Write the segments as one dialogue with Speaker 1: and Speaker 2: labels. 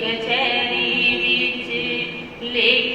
Speaker 1: કચેરી વિચ લે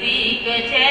Speaker 1: দিকে